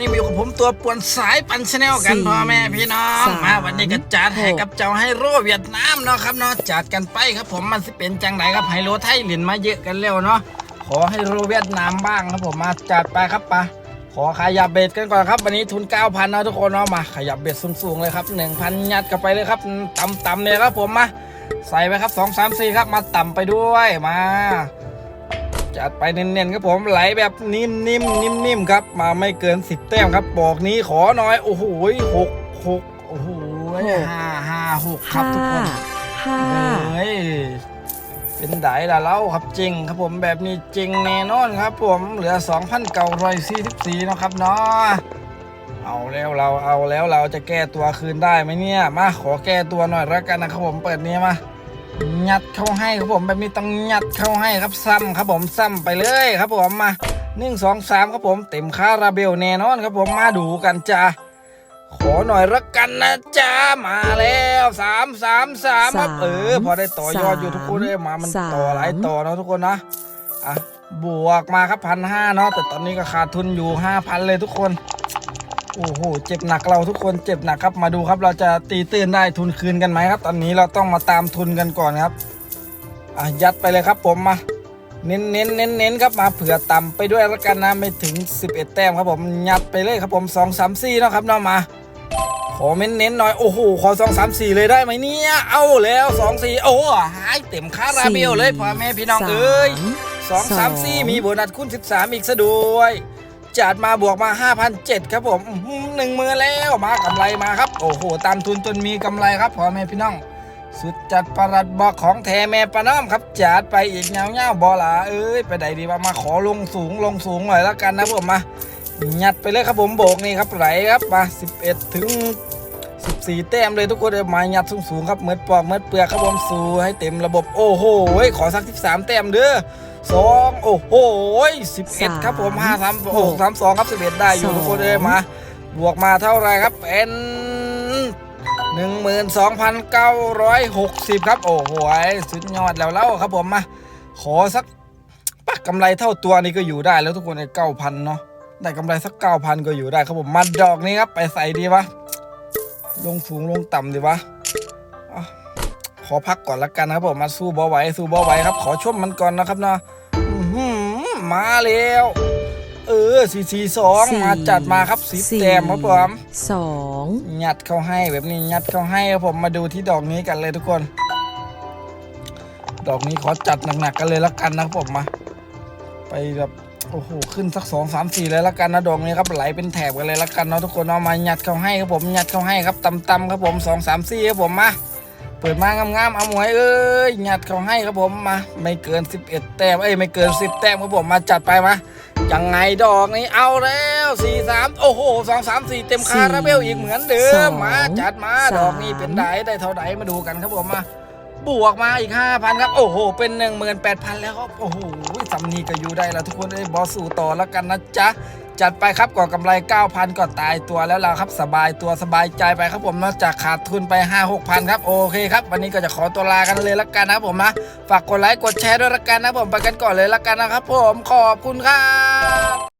นี้มีอยู่กับผมตัวป่วนสายปันชแนลกันสี่พ่อแม่พี่น้องสามมาวันนี้ก็จัดให้หกกับเจ้าไฮโร่เวียดนามเนาะครับเนาะจัดกันไปครับผมมันสิเป็นจังไหนครับไฮโลไทยเหรียญมาเยอะกันแล้วเนาะขอให้โรเวียดนามบ้างครับผมมาจัดไปครับปะขอขยับเบ็ดกันก่อนครับ วันนี้ทุน 9,000นะทุกคนเนาะมา ขยับเบ็ดสูงๆเลยครับ 1,000 ยัดกันไปเลยครับต่ำๆเลยครับผมมาใส่ไปครับ 2 3 4 ครับมาต่ำไปด้วยมา จัดไปเน้นๆครับผมไหลแบบนิ่มๆนิ่มๆครับ มาไม่เกิน 10 แต้มครับบอกนี้ขอหน่อย โอ้โหหกหกโอ้โหห้าห้าหกครับทุกคนห้าเฮ้ยเป็นไดละเล่าครับจริงครับผมแบบนี้จริงแน่นอนครับ ผมเหลือ2,944เนาะครับเนาะเอาแล้วเราเอาแล้วเราจะแก้ตัวคืนได้ไหมเนี่ย มาขอแก้ตัวหน่อยแล้วกันนะครับผมเปิดนี้มา ยัดเข้าให้ครับผมแบบนี้ต้องยัดเข้าให้ครับซ้ำครับผมซ้ำไปเลยครับผมมาหนึ่งสองสามครับผมเต็มคาราเบลแน่นอนครับผมมาดูกันจ้าขอหน่อยละกันนะจ้ามาแล้วสามสามสามครับเออ พอได้ต่อยอดอยู่ทุกคนเลยมามันต่อหลายต่อเนาะทุกคนนะอะบวกมาครับพันห้าเนาะแต่ตอนนี้ก็ขาดทุนอยู่ห้าพันเลยทุกคน โอ้โห เจ็บหนักเราทุกคนเจ็บหนักครับ มาดูครับ เราจะตีตื้นได้ทุนคืนกันไหมครับ ตอนนี้เราต้องมาตามทุนกันก่อนครับ อะยัดไปเลยครับผมมา เน้นเน้นเน้นเน้นครับมาเผื่อต่ำไปด้วยแล้วกันนะไม่ถึง 11 แต้มครับผมยัดไปเลยครับผม2 3 4เนาะครับเนาะมา ขอเน้นเน้นหน่อยโอ้โหขอ2 3 4 เลยได้ไหมเนี่ยเอาแล้ว 2 4 โอ้หายเต็มคาราเบลเลยพ่อแม่พี่น้องเอ้ยสองสามสี่มีโบนัสคูณ13 อีกซะด้วย จัดมาบวกมา 5,007ครับผมหนึ่งมือแล้วมากำไรมาครับ โอ้โห ตามทุนจนมีกำไรครับพ่อแม่พี่น้อง สุดจัดประหลัดบอกของแท้แม่ประน้อมครับ จัดไปอีกเงาเงาบอลาเอ้ยไปไหนดีว่ามาขอลงสูงลงสูงหน่อยแล้วกันนะผมมายัดไปเลยครับผมโบกนี่ครับไหลครับมา 11 ถึง 14 แต้มเลยทุกคนเลยมายัดสูงๆครับเมือดปอกเมือดเปลือกครับผมสูให้เต็มระบบโอ้โหขอสัก 13 แต้มเด้อสองโอ้โหสิบเอ็ดครับผมห้าสามหกสามสองครับสิบเอ็ดได้อยู่ทุกคนเลยมา บวกมาเท่าไหรครับเป็นหนึ่งหมื่นสองพันเก้าร้อยหกสิบครับ โอ้โหสุดยอดแล้วเล่าครับผมมา ขอสักปักกำไรเท่าตัวนี้ก็อยู่ได้แล้วทุกคนในเก้าพันเนาะได้กำไรสักเก้าพันก็อยู่ได้ครับผมมาดอกนี้ครับไปใส่ดีวะ ลงสูงลงต่ำดีวะอะขอพักก่อนละกันนะครับผมมาสู้บอไหวสู้บอไหวครับ ขอชมมันก่อนนะครับเนาะอื้อหือมาแล้วเออสี่สี่สองสี่มาจัดมาครับสิบสี่แต้มครับผมสองยัดเข้าให้แบบนี้ยัดเข้าให้ครับผมมาดูที่ดอกนี้กันเลยทุกคน ดอกนี้ขอจัดหนักๆกันเลยละกันนะครับผมมา ไปแบบ โอ้โหขึ้นสักสองสามสี่เลยละกันนะดอกนี้ครับไหลเป็นแถบกันเลยละกันเนาะทุกคนเอามายัดเข้าให้ครับผมยัดเข้าให้ครับตำๆครับผมสองสามสี่ครับผมมาเปิดมางามๆเอาหมวยเอ้ยยัดเข้าให้ครับผมมาไม่เกิน 11 แต้มเอ้ยไม่เกิน 10 แต้มครับผมมาจัดไปมายังไงดอกนี้เอาแล้ว4 3โอ้โห2 3 4 เต็มคาราเบลอีกเหมือนเดิมมาจัดมาดอกนี้เป็นไดได้เท่าไหมาดูกันครับผมมา บวกมาอีก 5,000 ครับ โอ้โห เป็น 18,000 แล้วครับ โอ้โหสำนีก็อยู่ได้แล้วทุกคนเอ้ยบอสสู่ต่อแล้วกันนะจ๊ะ จัดไปครับก่อกำไร 9,000ก็ตายตัวแล้วล่ะครับสบายตัวสบายใจไปครับผมนอกจากขาดทุนไป 5 6,000 ครับ โอเคครับ วันนี้ก็จะขอตัวลากันเลยละกันนะครับผมนะ ฝากกดไลค์กดแชร์ด้วยละกันนะผมไปกันก่อนเลยละกันนะครับผมขอบคุณครับ